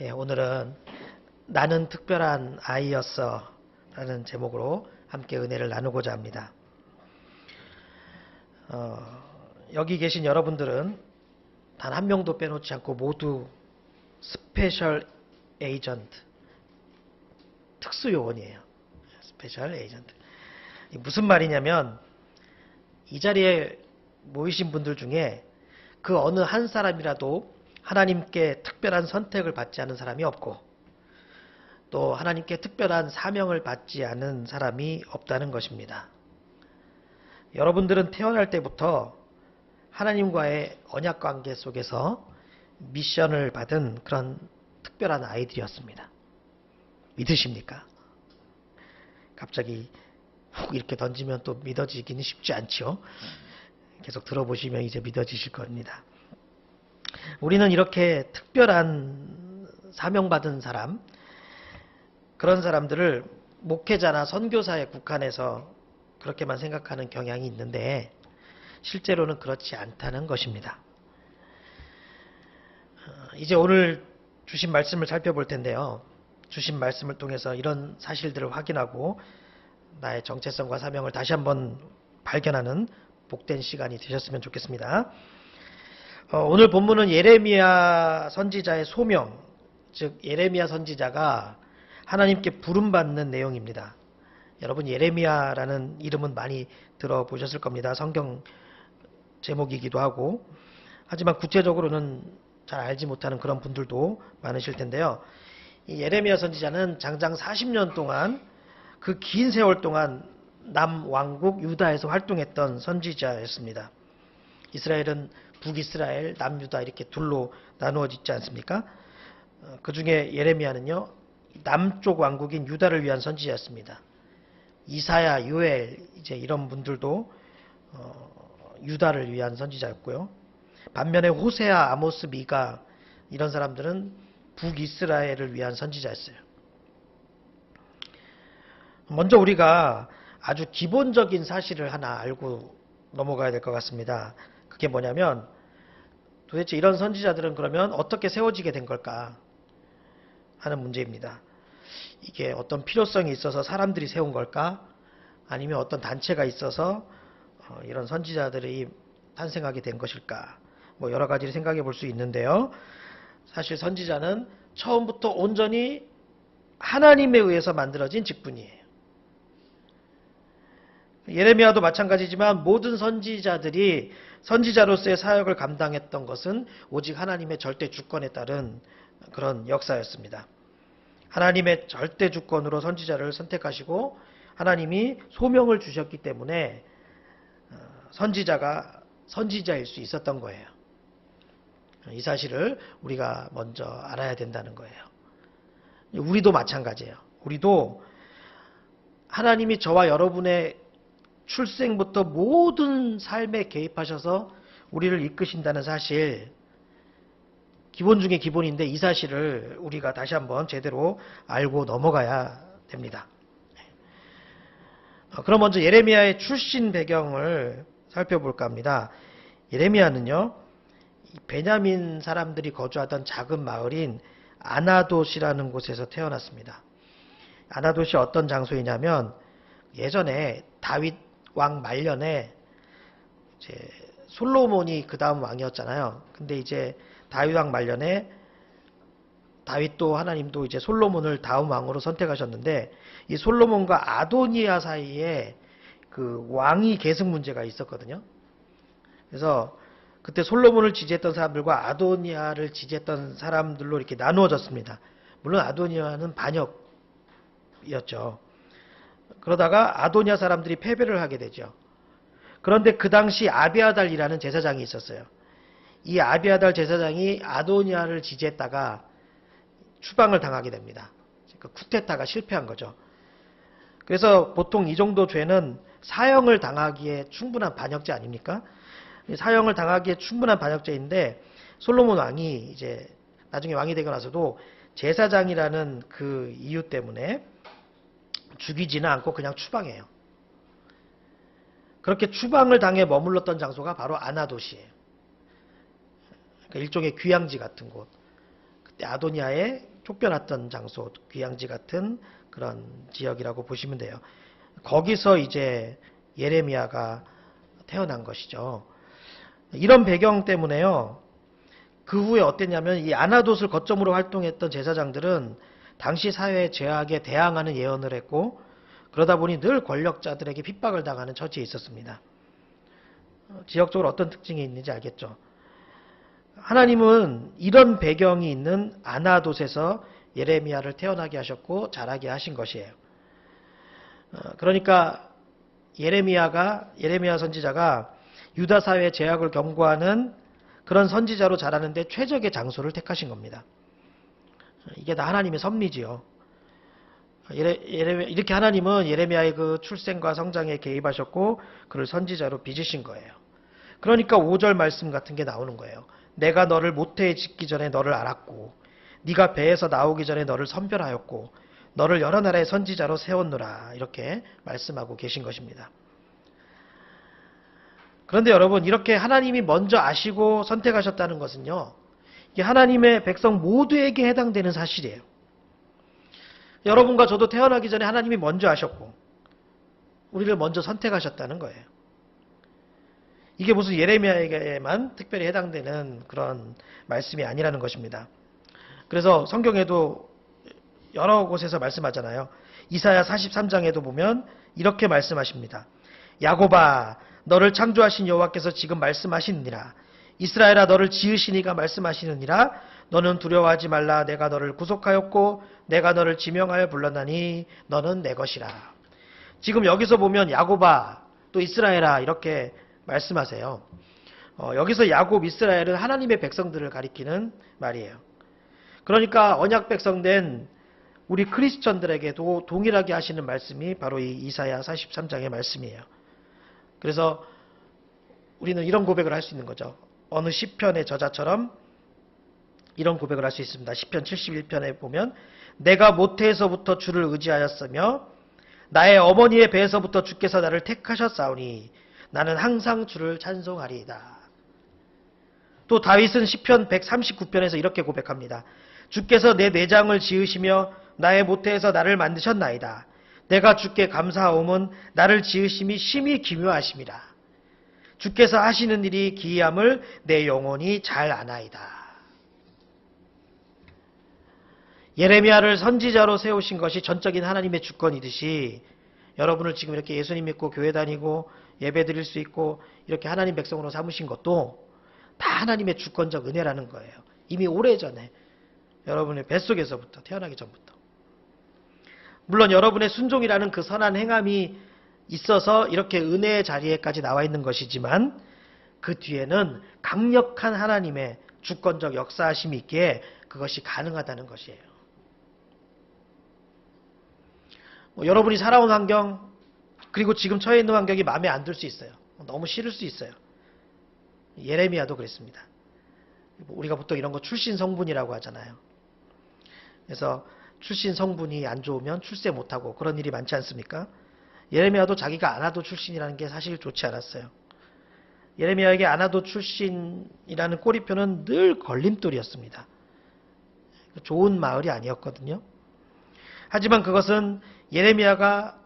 예, 오늘은 나는 특별한 아이였어 라는 제목으로 함께 은혜를 나누고자 합니다. 어, 여기 계신 여러분들은 단 한 명도 빼놓지 않고 모두 스페셜 에이전트 특수 요원이에요. 스페셜 에이전트. 무슨 말이냐면 이 자리에 모이신 분들 중에 그 어느 한 사람이라도 하나님께 특별한 선택을 받지 않은 사람이 없고 또 하나님께 특별한 사명을 받지 않은 사람이 없다는 것입니다. 여러분들은 태어날 때부터 하나님과의 언약 관계 속에서 미션을 받은 그런 특별한 아이들이었습니다. 믿으십니까? 갑자기 훅 이렇게 던지면 또 믿어지기는 쉽지 않죠. 계속 들어보시면 이제 믿어지실 겁니다. 우리는 이렇게 특별한 사명받은 사람, 그런 사람들을 목회자나 선교사에 국한해서 그렇게만 생각하는 경향이 있는데 실제로는 그렇지 않다는 것입니다. 어, 이제 오늘 주신 말씀을 살펴볼 텐데요. 주신 말씀을 통해서 이런 사실들을 확인하고 나의 정체성과 사명을 다시 한번 발견하는 복된 시간이 되셨으면 좋겠습니다. 어, 오늘 본문은 예레미야 선지자의 소명, 즉 예레미야 선지자가 하나님께 부름받는 내용입니다. 여러분 예레미야라는 이름은 많이 들어보셨을 겁니다. 성경 제목이기도 하고 하지만 구체적으로는 잘 알지 못하는 그런 분들도 많으실 텐데요. 이 예레미야 선지자는 장장 40년 동안 그 긴 세월 동안 남 왕국 유다에서 활동했던 선지자였습니다. 이스라엘은 북이스라엘, 남유다 이렇게 둘로 나누어지지 않습니까? 어, 그 중에 예레미야는요, 남쪽 왕국인 유다를 위한 선지자였습니다. 이사야, 요엘 이제 이런 분들도 어, 유다를 위한 선지자였고요. 반면에 호세아, 아모스, 미가 이런 사람들은 북이스라엘을 위한 선지자였어요. 먼저 우리가 아주 기본적인 사실을 하나 알고 넘어가야 될 것 같습니다. 그게 뭐냐면 도대체 이런 선지자들은 그러면 어떻게 세워지게 된 걸까 하는 문제입니다. 이게 어떤 필요성이 있어서 사람들이 세운 걸까? 아니면 어떤 단체가 있어서 어, 이런 선지자들이 탄생하게 된 것일까? 뭐 여러 가지를 생각해 볼 수 있는데요. 사실 선지자는 처음부터 온전히 하나님에 의해서 만들어진 직분이에요. 예레미야도 마찬가지지만 모든 선지자들이 선지자로서의 사역을 감당했던 것은 오직 하나님의 절대 주권에 따른 그런 역사였습니다. 하나님의 절대 주권으로 선지자를 선택하시고 하나님이 소명을 주셨기 때문에 어, 선지자가 선지자일 수 있었던 거예요. 이 사실을 우리가 먼저 알아야 된다는 거예요. 우리도 마찬가지예요. 우리도 하나님이 저와 여러분의 출생부터 모든 삶에 개입하셔서 우리를 이끄신다는 사실, 기본 중에 기본인데 이 사실을 우리가 다시 한번 제대로 알고 넘어가야 됩니다. 어, 그럼 먼저 예레미야의 출신 배경을 살펴볼까 합니다. 예레미야는요, 베냐민 사람들이 거주하던 작은 마을인 아나돗이라는 곳에서 태어났습니다. 아나돗이 어떤 장소이냐면 예전에 다윗 왕 말년에 이제 솔로몬이 그 다음 왕이었잖아요. 근데 이제 다윗 왕 말년에 다윗도 하나님도 이제 솔로몬을 다음 왕으로 선택하셨는데 이 솔로몬과 아도니아 사이에 그 왕위 계승 문제가 있었거든요. 그래서 그때 솔로몬을 지지했던 사람들과 아도니아를 지지했던 사람들로 이렇게 나누어졌습니다. 물론 아도니아는 반역이었죠. 그러다가 아도니아 사람들이 패배를 하게 되죠. 그런데 그 당시 아비아달이라는 제사장이 있었어요. 이 아비아달 제사장이 아도니아를 지지했다가 추방을 당하게 됩니다. 그 쿠데타가 실패한 거죠. 그래서 보통 이 정도 죄는 사형을 당하기에 충분한 반역죄 아닙니까? 사형을 당하기에 충분한 반역죄인데 솔로몬 왕이 이제 나중에 왕이 되고 나서도 제사장이라는 그 이유 때문에 죽이지는 않고 그냥 추방해요. 그렇게 추방을 당해 머물렀던 장소가 바로 아나도시예요. 그러니까 일종의 귀향지 같은 곳. 아도니아의 쫓겨났던 장소, 귀양지 같은 그런 지역이라고 보시면 돼요. 거기서 이제 예레미야가 태어난 것이죠. 이런 배경 때문에요. 그 후에 어땠냐면 이 아나돗을 거점으로 활동했던 제사장들은 당시 사회의 죄악에 대항하는 예언을 했고 그러다 보니 늘 권력자들에게 핍박을 당하는 처지에 있었습니다. 어, 지역적으로 어떤 특징이 있는지 알겠죠? 하나님은 이런 배경이 있는 아나돗에서 예레미야를 태어나게 하셨고 자라게 하신 것이에요. 어, 그러니까 예레미야가 예레미야 선지자가 유다 사회의 제약을 경고하는 그런 선지자로 자라는데 최적의 장소를 택하신 겁니다. 어, 이게 다 하나님의 섭리지요. 이렇게 하나님은 예레미야의 그 출생과 성장에 개입하셨고 그를 선지자로 빚으신 거예요. 그러니까 5절 말씀 같은 게 나오는 거예요. 내가 너를 모태에 짓기 전에 너를 알았고 네가 배에서 나오기 전에 너를 선별하였고 너를 여러 나라의 선지자로 세웠노라 이렇게 말씀하고 계신 것입니다. 그런데 여러분 이렇게 하나님이 먼저 아시고 선택하셨다는 것은요. 하나님의 백성 모두에게 해당되는 사실이에요. 여러분과 저도 태어나기 전에 하나님이 먼저 아셨고 우리를 먼저 선택하셨다는 거예요. 이게 무슨 예레미야에게만 특별히 해당되는 그런 말씀이 아니라는 것입니다. 그래서 성경에도 여러 곳에서 말씀하잖아요. 이사야 43장에도 보면 이렇게 말씀하십니다. 야고바 너를 창조하신 여호와께서 지금 말씀하시느니라. 이스라엘아 너를 지으시니가 말씀하시느니라. 너는 두려워하지 말라. 내가 너를 구속하였고 내가 너를 지명하여 불렀나니 너는 내 것이라. 지금 여기서 보면 야고바 또 이스라엘아 이렇게 말씀하세요. 어, 여기서 야곱 이스라엘은 하나님의 백성들을 가리키는 말이에요. 그러니까 언약 백성된 우리 크리스천들에게도 동일하게 하시는 말씀이 바로 이 이사야 43장의 말씀이에요. 그래서 우리는 이런 고백을 할 수 있는 거죠. 어느 시편의 저자처럼 이런 고백을 할 수 있습니다. 시편 71편에 보면 내가 모태에서부터 주를 의지하였으며 나의 어머니의 배에서부터 주께서 나를 택하셨사오니 나는 항상 주를 찬송하리이다. 또 다윗은 시편 139편에서 이렇게 고백합니다. 주께서 내 내장을 지으시며 나의 모태에서 나를 만드셨나이다. 내가 주께 감사하옴은 나를 지으심이 심히 기묘하심이라. 주께서 하시는 일이 기이함을 내 영혼이 잘 아나이다. 예레미야를 선지자로 세우신 것이 전적인 하나님의 주권이듯이 여러분을 지금 이렇게 예수님 믿고 교회 다니고 예배 드릴 수 있고 이렇게 하나님 백성으로 삼으신 것도 다 하나님의 주권적 은혜라는 거예요. 이미 오래전에 여러분의 뱃속에서부터 태어나기 전부터. 물론 여러분의 순종이라는 그 선한 행함이 있어서 이렇게 은혜의 자리에까지 나와 있는 것이지만 그 뒤에는 강력한 하나님의 주권적 역사하심이 있기에 그것이 가능하다는 것이에요. 뭐 여러분이 살아온 환경 그리고 지금 처해 있는 환경이 마음에 안 들 수 있어요. 너무 싫을 수 있어요. 예레미야도 그랬습니다. 우리가 보통 이런 거 출신 성분이라고 하잖아요. 그래서 출신 성분이 안 좋으면 출세 못하고 그런 일이 많지 않습니까? 예레미야도 자기가 아나도 출신이라는 게 사실 좋지 않았어요. 예레미야에게 아나도 출신이라는 꼬리표는 늘 걸림돌이었습니다. 좋은 마을이 아니었거든요. 하지만 그것은 예레미야가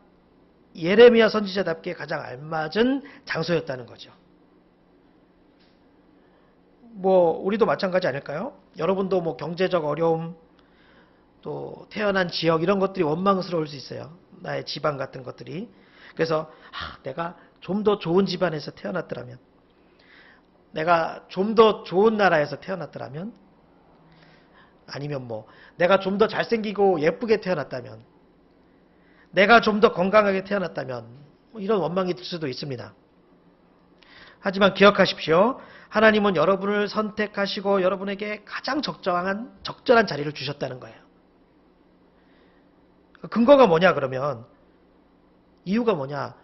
예레미야 선지자답게 가장 알맞은 장소였다는 거죠. 뭐 우리도 마찬가지 아닐까요? 여러분도 뭐 경제적 어려움 또 태어난 지역 이런 것들이 원망스러울 수 있어요. 나의 집안 같은 것들이. 그래서 아, 내가 좀 더 좋은 집안에서 태어났더라면 내가 좀 더 좋은 나라에서 태어났더라면 아니면 뭐 내가 좀 더 잘생기고 예쁘게 태어났다면 내가 좀 더 건강하게 태어났다면 뭐 이런 원망이 들 수도 있습니다. 하지만 기억하십시오. 하나님은 여러분을 선택하시고 여러분에게 가장 적정한 적절한 자리를 주셨다는 거예요. 근거가 뭐냐 그러면 이유가 뭐냐?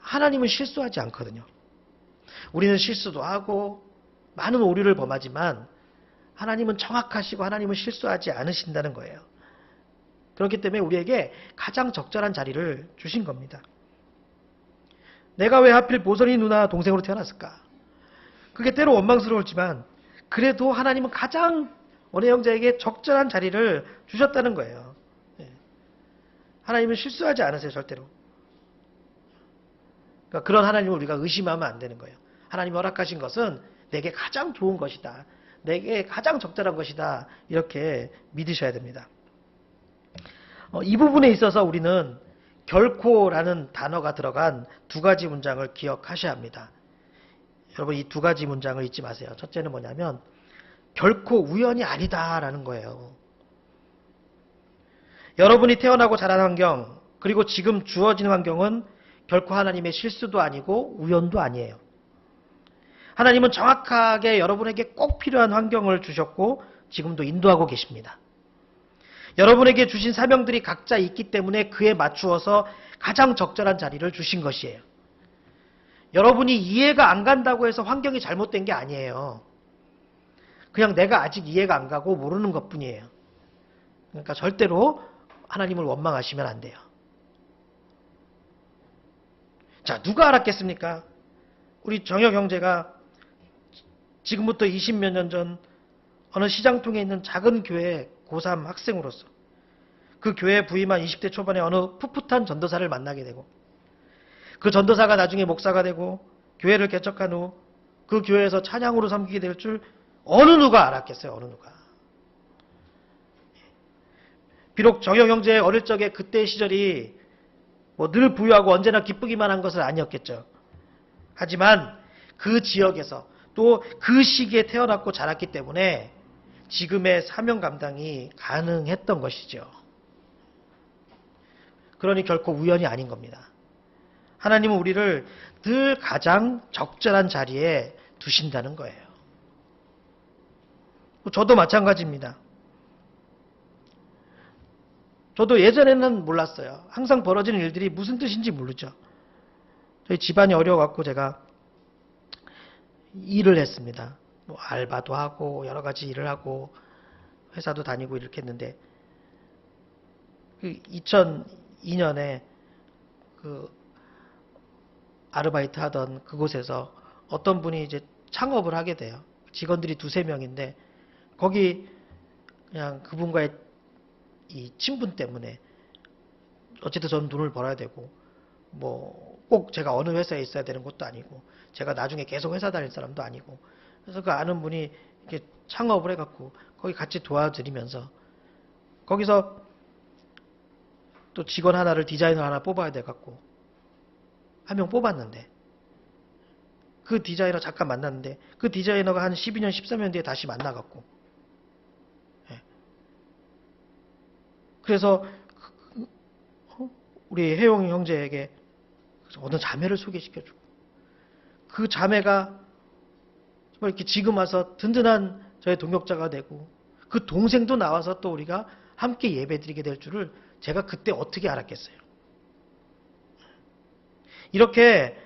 하나님은 실수하지 않거든요. 우리는 실수도 하고 많은 오류를 범하지만 하나님은 정확하시고 하나님은 실수하지 않으신다는 거예요. 그렇기 때문에 우리에게 가장 적절한 자리를 주신 겁니다. 내가 왜 하필 보선이 누나 동생으로 태어났을까? 그게 때로 원망스러울지만 그래도 하나님은 가장 원의 형제에게 적절한 자리를 주셨다는 거예요. 예. 하나님은 실수하지 않으세요, 절대로. 그러니까 그런 하나님을 우리가 의심하면 안 되는 거예요. 하나님이 허락하신 것은 내게 가장 좋은 것이다. 내게 가장 적절한 것이다. 이렇게 믿으셔야 됩니다. 어, 이 부분에 있어서 우리는 결코라는 단어가 들어간 두 가지 문장을 기억하셔야 합니다. 여러분 이 두 가지 문장을 잊지 마세요. 첫째는 뭐냐면 결코 우연이 아니다라는 거예요. 여러분이 태어나고 자란 환경 그리고 지금 주어진 환경은 결코 하나님의 실수도 아니고 우연도 아니에요. 하나님은 정확하게 여러분에게 꼭 필요한 환경을 주셨고 지금도 인도하고 계십니다. 여러분에게 주신 사명들이 각자 있기 때문에 그에 맞추어서 가장 적절한 자리를 주신 것이에요. 여러분이 이해가 안 간다고 해서 환경이 잘못된 게 아니에요. 그냥 내가 아직 이해가 안 가고 모르는 것 뿐이에요. 그러니까 절대로 하나님을 원망하시면 안 돼요. 자, 누가 알았겠습니까? 우리 정혁 형제가 지금부터 20몇 년 전 어느 시장통에 있는 작은 교회 고3 학생으로서 그 교회에 부임한 20대 초반에 어느 풋풋한 전도사를 만나게 되고 그 전도사가 나중에 목사가 되고 교회를 개척한 후 그 교회에서 찬양으로 섬기게 될 줄 어느 누가 알았겠어요? 어느 누가. 비록 정영 형제의 어릴 적에 그때의 시절이 뭐 늘 부유하고 언제나 기쁘기만 한 것은 아니었겠죠. 하지만 그 지역에서 또 그 시기에 태어났고 자랐기 때문에 지금의 사명 감당이 가능했던 것이죠. 그러니 결코 우연이 아닌 겁니다. 하나님은 우리를 늘 가장 적절한 자리에 두신다는 거예요. 저도 마찬가지입니다. 저도 예전에는 몰랐어요. 항상 벌어지는 일들이 무슨 뜻인지 모르죠. 저희 집안이 어려워갖고 제가 일을 했습니다. 뭐 알바도 하고 여러 가지 일을 하고 회사도 다니고 이렇게 했는데 그 2002년에 그 아르바이트 하던 그곳에서 어떤 분이 이제 창업을 하게 돼요. 직원들이 두세 명인데 거기 그냥 그분과의 이 친분 때문에 어쨌든 저는 돈을 벌어야 되고 뭐 꼭 제가 어느 회사에 있어야 되는 것도 아니고 제가 나중에 계속 회사 다닐 사람도 아니고 그래서 그 아는 분이 이렇게 창업을 해갖고 거기 같이 도와드리면서 거기서 또 직원 하나를 디자이너 하나 뽑아야 돼갖고 한 명 뽑았는데 그 디자이너 잠깐 만났는데 그 디자이너가 한 12년 13년 뒤에 다시 만나갖고 그래서? 우리 혜용 형제에게 어느 자매를 소개시켜주고 그 자매가 정말 이렇게 지금 와서 든든한 저의 동역자가 되고 그 동생도 나와서 또 우리가 함께 예배드리게 될 줄을 제가 그때 어떻게 알았겠어요. 이렇게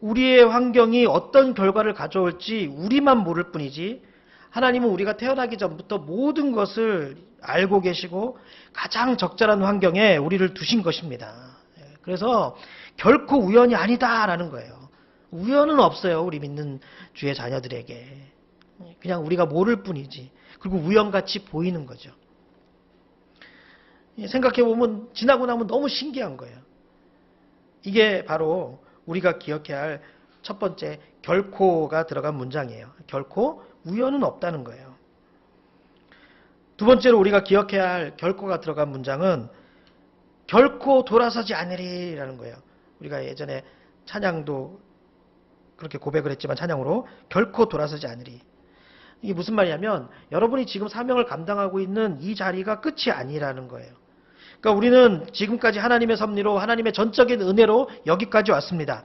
우리의 환경이 어떤 결과를 가져올지 우리만 모를 뿐이지 하나님은 우리가 태어나기 전부터 모든 것을 알고 계시고 가장 적절한 환경에 우리를 두신 것입니다. 예, 그래서 결코 우연이 아니다라는 거예요. 우연은 없어요. 우리 믿는 주의 자녀들에게. 그냥 우리가 모를 뿐이지. 그리고 우연같이 보이는 거죠. 생각해 보면 지나고 나면 너무 신기한 거예요. 이게 바로 우리가 기억해야 할 첫 번째 결코가 들어간 문장이에요. 결코 우연은 없다는 거예요. 두 번째로 우리가 기억해야 할 결코가 들어간 문장은 결코 돌아서지 않으리라는 거예요. 우리가 예전에 찬양도 그렇게 고백을 했지만 찬양으로 결코 돌아서지 않으리. 이게 무슨 말이냐면 여러분이 지금 사명을 감당하고 있는 이 자리가 끝이 아니라는 거예요. 그러니까 우리는 지금까지 하나님의 섭리로 하나님의 전적인 은혜로 여기까지 왔습니다.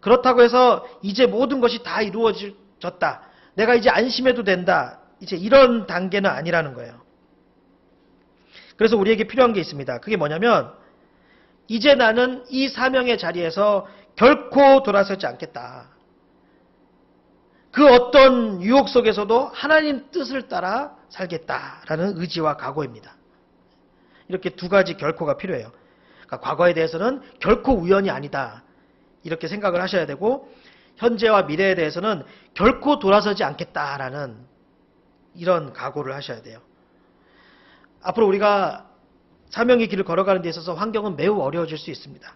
그렇다고 해서 이제 모든 것이 다 이루어졌다. 내가 이제 안심해도 된다. 이제 이런 단계는 아니라는 거예요. 그래서 우리에게 필요한 게 있습니다. 그게 뭐냐면 이제 나는 이 사명의 자리에서 결코 돌아서지 않겠다. 그 어떤 유혹 속에서도 하나님 뜻을 따라 살겠다라는 의지와 각오입니다. 이렇게 두 가지 결코가 필요해요. 그러니까 과거에 대해서는 결코 우연이 아니다. 이렇게 생각을 하셔야 되고 현재와 미래에 대해서는 결코 돌아서지 않겠다라는 이런 각오를 하셔야 돼요. 앞으로 우리가 사명의 길을 걸어가는 데 있어서 환경은 매우 어려워질 수 있습니다.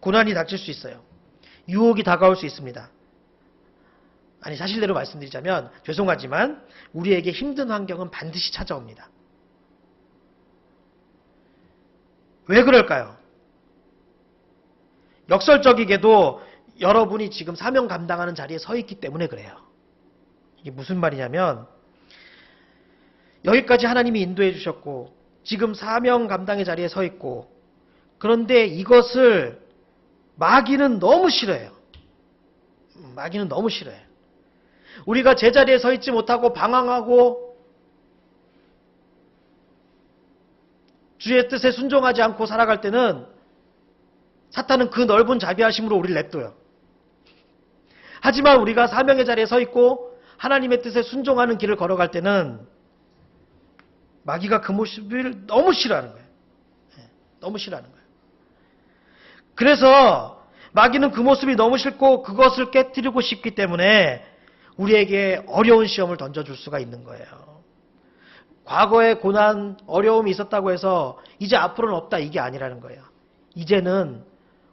고난이 닥칠 수 있어요. 유혹이 다가올 수 있습니다. 아니 사실대로 말씀드리자면 죄송하지만 우리에게 힘든 환경은 반드시 찾아옵니다. 왜 그럴까요? 역설적이게도 여러분이 지금 사명 감당하는 자리에 서 있기 때문에 그래요. 이게 무슨 말이냐면 여기까지 하나님이 인도해 주셨고 지금 사명 감당의 자리에 서 있고 그런데 이것을 마귀는 너무 싫어해요. 음, 마귀는 너무 싫어해요. 우리가 제자리에 서 있지 못하고 방황하고 주의 뜻에 순종하지 않고 살아갈 때는 사탄은 그 넓은 자비하심으로 우리를 냅둬요. 하지만 우리가 사명의 자리에 서 있고 하나님의 뜻에 순종하는 길을 걸어갈 때는 마귀가 그 모습을 너무 싫어하는 거예요. 예, 너무 싫어하는 거예요. 그래서 마귀는 그 모습이 너무 싫고 그것을 깨뜨리고 싶기 때문에 우리에게 어려운 시험을 던져줄 수가 있는 거예요. 과거에 고난, 어려움이 있었다고 해서 이제 앞으로는 없다 이게 아니라는 거예요. 이제는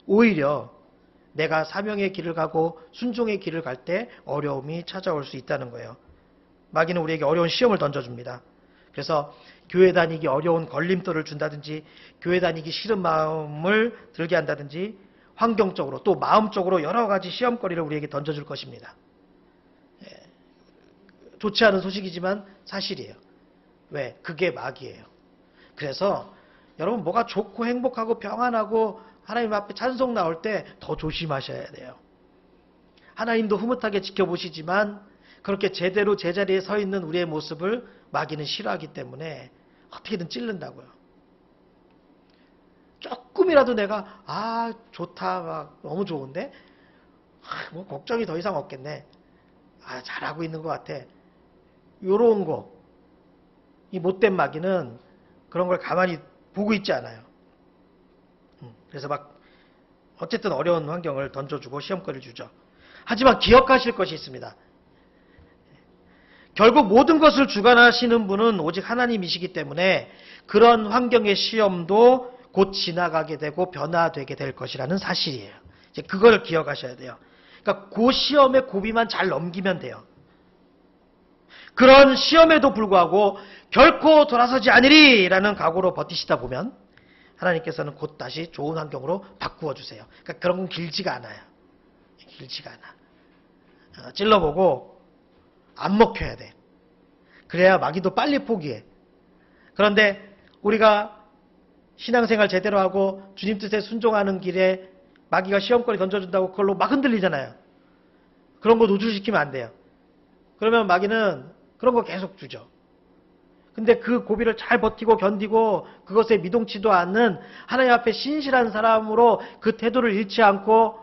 오히려 내가 사명의 길을 가고 순종의 길을 갈 때 어려움이 찾아올 수 있다는 거예요. 마귀는 우리에게 어려운 시험을 던져줍니다. 그래서 교회 다니기 어려운 걸림돌을 준다든지 교회 다니기 싫은 마음을 들게 한다든지 환경적으로 또 마음적으로 여러 가지 시험거리를 우리에게 던져줄 것입니다. 예, 좋지 않은 소식이지만 사실이에요. 왜? 그게 마귀예요. 그래서 여러분 뭐가 좋고 행복하고 평안하고 하나님 앞에 찬송 나올 때 더 조심하셔야 돼요. 하나님도 흐뭇하게 지켜보시지만 그렇게 제대로 제자리에 서 있는 우리의 모습을 마귀는 싫어하기 때문에 어떻게든 찔른다고요. 조금이라도 내가 아 좋다 막 너무 좋은데 아, 뭐 걱정이 더 이상 없겠네. 아 잘하고 있는 것 같아. 요런 거. 이 못된 마귀는 그런 걸 가만히 보고 있지 않아요. 음, 그래서 막 어쨌든 어려운 환경을 던져주고 시험거리를 주죠. 하지만 기억하실 것이 있습니다. 결국 모든 것을 주관하시는 분은 오직 하나님이시기 때문에 그런 환경의 시험도 곧 지나가게 되고 변화되게 될 것이라는 사실이에요. 이제 그걸 기억하셔야 돼요. 그러니까 그 시험의 고비만 잘 넘기면 돼요. 그런 시험에도 불구하고 결코 돌아서지 않으리라는 각오로 버티시다 보면 하나님께서는 곧 다시 좋은 환경으로 바꾸어 주세요. 그러니까 그런 건 길지가 않아요. 길지가 않아. 어, 찔러보고 안 먹혀야 돼. 그래야 마귀도 빨리 포기해. 그런데 우리가 신앙생활 제대로 하고 주님 뜻에 순종하는 길에 마귀가 시험거리 던져준다고 그걸로 막 흔들리잖아요. 그런 거 노출시키면 안 돼요. 그러면 마귀는 그런 거 계속 주죠. 근데 그 고비를 잘 버티고 견디고 그것에 미동치도 않는 하나님 앞에 신실한 사람으로 그 태도를 잃지 않고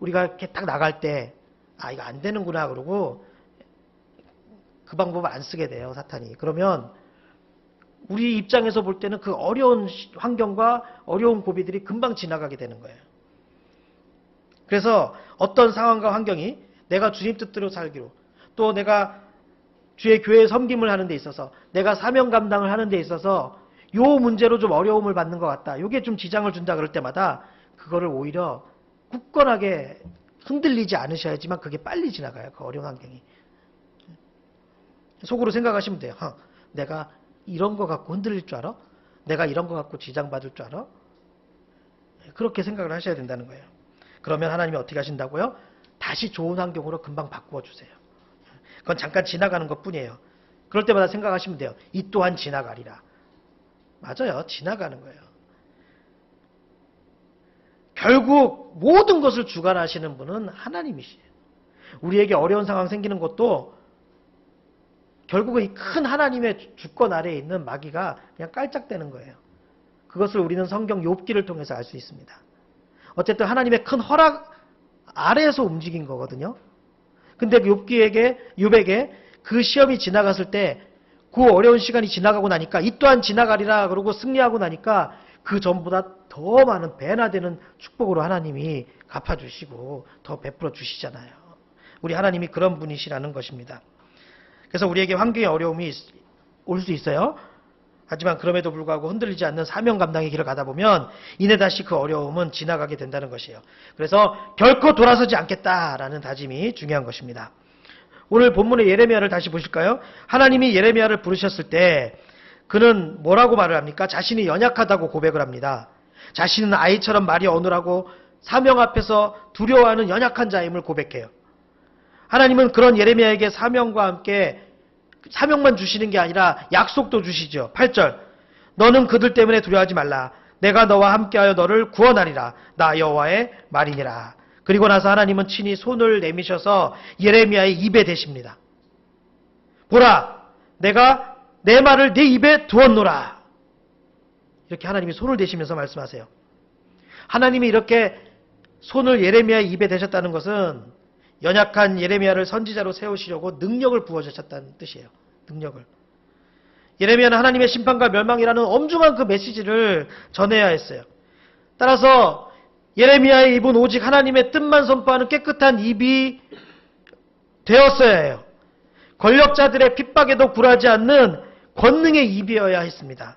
우리가 이렇게 딱 나갈 때, 아, 이거 안 되는구나, 그러고 그 방법을 안 쓰게 돼요, 사탄이. 그러면 우리 입장에서 볼 때는 그 어려운 환경과 어려운 고비들이 금방 지나가게 되는 거예요. 그래서 어떤 상황과 환경이 내가 주님 뜻대로 살기로 또 내가 주의 교회 섬김을 하는 데 있어서 내가 사명 감당을 하는 데 있어서 요 문제로 좀 어려움을 받는 것 같다. 요게 좀 지장을 준다 그럴 때마다 그거를 오히려 굳건하게 흔들리지 않으셔야지만 그게 빨리 지나가요. 그 어려운 환경이. 속으로 생각하시면 돼요. 어, 내가 이런 거 갖고 흔들릴 줄 알아? 내가 이런 거 갖고 지장받을 줄 알아? 그렇게 생각을 하셔야 된다는 거예요. 그러면 하나님이 어떻게 하신다고요? 다시 좋은 환경으로 금방 바꾸어 주세요. 그건 잠깐 지나가는 것 뿐이에요. 그럴 때마다 생각하시면 돼요. 이 또한 지나가리라. 맞아요. 지나가는 거예요. 결국 모든 것을 주관하시는 분은 하나님이시에요. 우리에게 어려운 상황 생기는 것도 결국은 이 큰 하나님의 주권 아래에 있는 마귀가 그냥 깔짝대는 거예요. 그것을 우리는 성경 욥기를 통해서 알 수 있습니다. 어쨌든 하나님의 큰 허락 아래에서 움직인 거거든요. 근데 그 욥기에게 욥에게 그 시험이 지나갔을 때 그 어려운 시간이 지나가고 나니까 이 또한 지나가리라 그러고 승리하고 나니까 그 전보다 더 많은 배나 되는 축복으로 하나님이 갚아주시고 더 베풀어 주시잖아요. 우리 하나님이 그런 분이시라는 것입니다. 그래서 우리에게 환경의 어려움이 올 수 있어요. 하지만 그럼에도 불구하고 흔들리지 않는 사명 감당의 길을 가다 보면 이내 다시 그 어려움은 지나가게 된다는 것이에요. 그래서 결코 돌아서지 않겠다라는 다짐이 중요한 것입니다. 오늘 본문의 예레미야를 다시 보실까요? 하나님이 예레미야를 부르셨을 때 그는 뭐라고 말을 합니까? 자신이 연약하다고 고백을 합니다. 자신은 아이처럼 말이 어눌하고 사명 앞에서 두려워하는 연약한 자임을 고백해요. 하나님은 그런 예레미야에게 사명과 함께 사명만 주시는 게 아니라 약속도 주시죠. 8절. 너는 그들 때문에 두려워하지 말라. 내가 너와 함께하여 너를 구원하리라. 나 여호와의 말이니라. 그리고 나서 하나님은 친히 손을 내미셔서 예레미야의 입에 대십니다. 보라, 내가 내 말을 네 입에 두었노라. 이렇게 하나님이 손을 대시면서 말씀하세요. 하나님이 이렇게 손을 예레미야의 입에 대셨다는 것은 연약한 예레미야를 선지자로 세우시려고 능력을 부어주셨다는 뜻이에요. 능력을. 예레미야는 하나님의 심판과 멸망이라는 엄중한 그 메시지를 전해야 했어요. 따라서 예레미야의 입은 오직 하나님의 뜻만 선포하는 깨끗한 입이 되었어야 해요. 권력자들의 핍박에도 굴하지 않는 권능의 입이어야 했습니다.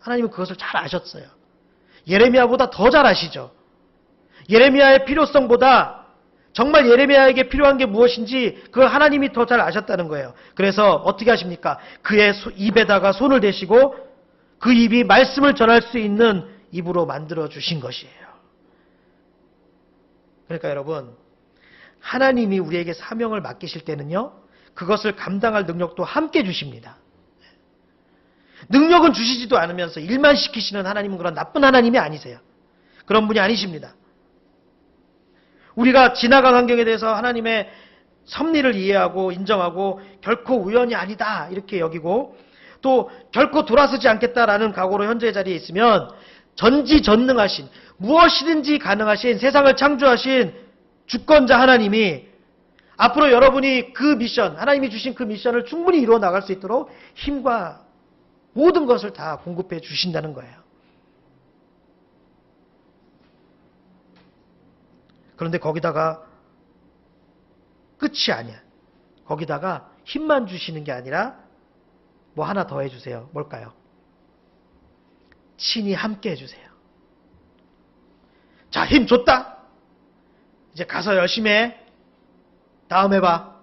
하나님은 그것을 잘 아셨어요. 예레미야보다 더 잘 아시죠. 예레미야의 필요성보다 정말 예레미야에게 필요한 게 무엇인지 그걸 하나님이 더 잘 아셨다는 거예요. 그래서 어떻게 하십니까? 그의 입에다가 손을 대시고 그 입이 말씀을 전할 수 있는 입으로 만들어 주신 것이에요. 그러니까 여러분, 하나님이 우리에게 사명을 맡기실 때는요, 그것을 감당할 능력도 함께 주십니다. 능력은 주시지도 않으면서 일만 시키시는 하나님은 그런 나쁜 하나님이 아니세요. 그런 분이 아니십니다. 우리가 지나간 환경에 대해서 하나님의 섭리를 이해하고 인정하고 결코 우연이 아니다 이렇게 여기고 또 결코 돌아서지 않겠다라는 각오로 현재의 자리에 있으면 전지전능하신 무엇이든지 가능하신 세상을 창조하신 주권자 하나님이 앞으로 여러분이 그 미션 하나님이 주신 그 미션을 충분히 이루어 나갈 수 있도록 힘과 모든 것을 다 공급해 주신다는 거예요. 그런데 거기다가 끝이 아니야. 거기다가 힘만 주시는 게 아니라 뭐 하나 더 해주세요. 뭘까요? 친히 함께 해주세요. 자, 힘 줬다? 이제 가서 열심히 해. 다음에 봐.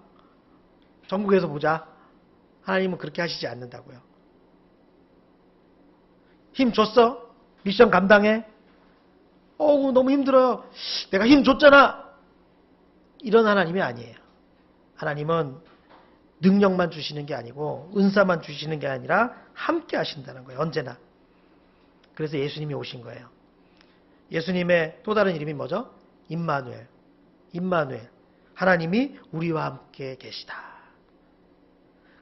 전국에서 보자. 하나님은 그렇게 하시지 않는다고요. 힘 줬어? 미션 감당해? 어우, 너무 힘들어요. 내가 힘 줬잖아. 이런 하나님이 아니에요. 하나님은 능력만 주시는 게 아니고 은사만 주시는 게 아니라 함께 하신다는 거예요. 언제나. 그래서 예수님이 오신 거예요. 예수님의 또 다른 이름이 뭐죠? 임마누엘. 임마누엘. 하나님이 우리와 함께 계시다.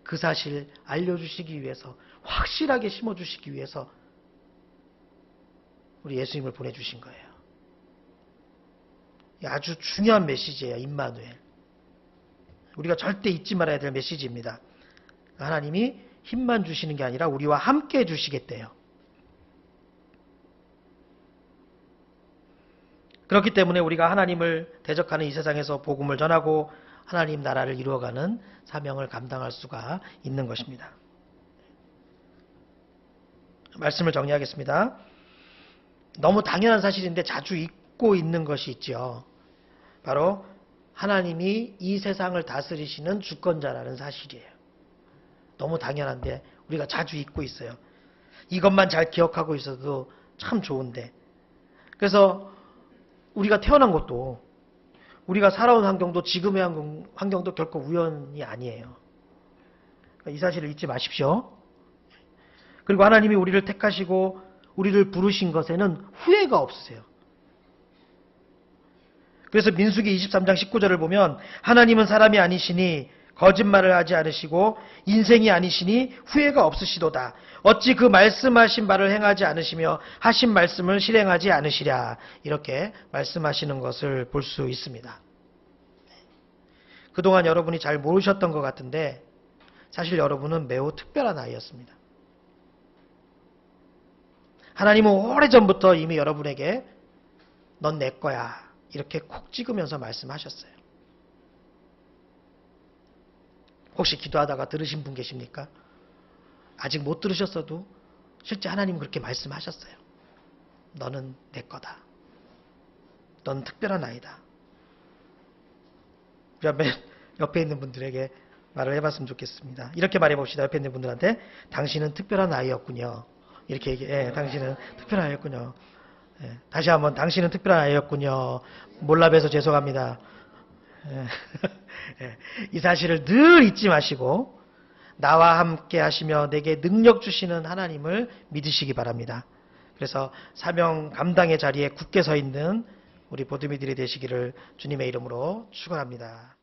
그 사실 알려주시기 위해서 확실하게 심어주시기 위해서 우리 예수님을 보내주신 거예요. 아주 중요한 메시지예요. 임마누엘. 우리가 절대 잊지 말아야 될 메시지입니다. 하나님이 힘만 주시는 게 아니라 우리와 함께 해주시겠대요. 그렇기 때문에 우리가 하나님을 대적하는 이 세상에서 복음을 전하고 하나님 나라를 이루어가는 사명을 감당할 수가 있는 것입니다. 말씀을 정리하겠습니다. 너무 당연한 사실인데 자주 잊고 있는 것이 있죠. 바로 하나님이 이 세상을 다스리시는 주권자라는 사실이에요. 너무 당연한데 우리가 자주 잊고 있어요. 이것만 잘 기억하고 있어도 참 좋은데. 그래서 우리가 태어난 것도 우리가 살아온 환경도 지금의 환경 도 결코 우연이 아니에요. 이 사실을 잊지 마십시오. 그리고 하나님이 우리를 택하시고 우리를 부르신 것에는 후회가 없으세요. 그래서 민수기 23장 19절을 보면 하나님은 사람이 아니시니 거짓말을 하지 않으시고 인생이 아니시니 후회가 없으시도다. 어찌 그 말씀하신 바를 행하지 않으시며 하신 말씀을 실행하지 않으시랴. 이렇게 말씀하시는 것을 볼 수 있습니다. 그동안 여러분이 잘 모르셨던 것 같은데 사실 여러분은 매우 특별한 아이였습니다. 하나님은 오래전부터 이미 여러분에게 넌 내 거야. 이렇게 콕 찍으면서 말씀하셨어요. 혹시 기도하다가 들으신 분 계십니까? 아직 못 들으셨어도 실제 하나님 그렇게 말씀하셨어요. 너는 내 거다. 넌 특별한 아이다. 옆에, 옆에 있는 분들에게 말을 해봤으면 좋겠습니다. 이렇게 말해봅시다. 옆에 있는 분들한테 당신은 특별한 아이였군요. 이렇게 얘기, 예, 당신은 특별한 아이였군요. 예, 다시 한번 당신은 특별한 아이였군요. 몰라봬서 죄송합니다. 예, 예, 이 사실을 늘 잊지 마시고 나와 함께 하시며 내게 능력 주시는 하나님을 믿으시기 바랍니다. 그래서 사명 감당의 자리에 굳게 서 있는 우리 보드미들이 되시기를 주님의 이름으로 축원합니다.